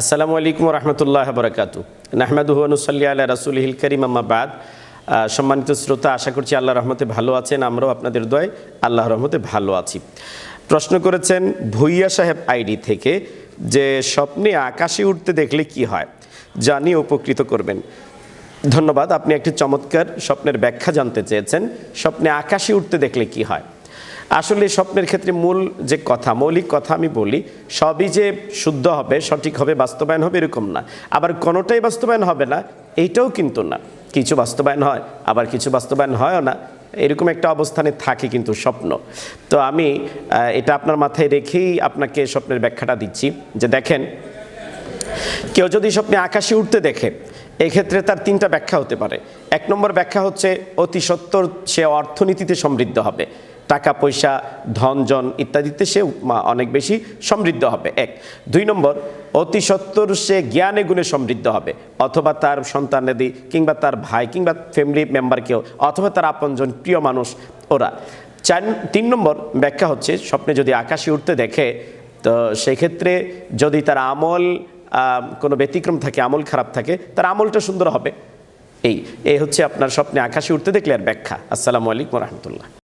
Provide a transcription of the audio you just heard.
আসসালামু আলাইকুম রহমতুল্লাহ বরকাতু। নাহমাদুহনুসল্লি আল্লাহ রাসুলহিল করিম আম্মাবাদ সম্মানিত শ্রোতা, আশা করছি আল্লাহ রহমতে ভালো আছেন, আমরাও আপনাদের দয় আল্লাহ রহমতে ভালো আছি। প্রশ্ন করেছেন ভুইয়া সাহেব আইডি থেকে যে স্বপ্নে আকাশে উঠতে দেখলে কি হয় জানি উপকৃত করবেন। ধন্যবাদ, আপনি একটি চমৎকার স্বপ্নের ব্যাখ্যা জানতে চেয়েছেন, স্বপ্নে আকাশে উঠতে দেখলে কি হয়। আসলে স্বপ্নের ক্ষেত্রে মূল যে কথা, মৌলিক কথা আমি বলি, সবই যে শুদ্ধ হবে, সঠিক হবে, বাস্তবায়ন হবে এরকম না। আবার কোনোটাই বাস্তবায়ন হবে না, এইটাও কিন্তু না। কিছু বাস্তবায়ন হয়, আবার কিছু বাস্তবায়ন হয়ও না। এরকম একটা অবস্থানে থাকে কিন্তু স্বপ্ন। তো আমি এটা আপনার মাথায় রেখেই আপনাকে স্বপ্নের ব্যাখ্যাটা দিচ্ছি, যে দেখেন, কেউ যদি স্বপ্নে আকাশে উঠতে দেখে, এক্ষেত্রে তার তিনটা ব্যাখ্যা হতে পারে। এক নম্বর ব্যাখ্যা হচ্ছে, অতি সত্বর সে অর্থনীতিতে সমৃদ্ধ হবে। টাকা পয়সা ধনজন ইত্যাদিতে সে অনেক বেশি সমৃদ্ধ হবে। এক। দুই নম্বর, অতি সত্বর সে জ্ঞানে গুণে সমৃদ্ধ হবে। অথবা তার সন্তানাদি কিংবা তার ভাই কিংবা ফ্যামিলি মেম্বার কেউ, অথবা তার আপনজন প্রিয় মানুষ, ওরা। চার, তিন নম্বর ব্যাখ্যা হচ্ছে, স্বপ্নে যদি আকাশে উঠতে দেখে, তো সেক্ষেত্রে যদি তার আমল কোনো ব্যতিক্রম থাকে, আমল খারাপ থাকে, তার আমলটা সুন্দর হবে। এই এই হচ্ছে আপনার স্বপ্নে আকাশে উঠতে দেখলে আর ব্যাখ্যা। আসসালামু আলাইকুম রহমতুল্লাহ।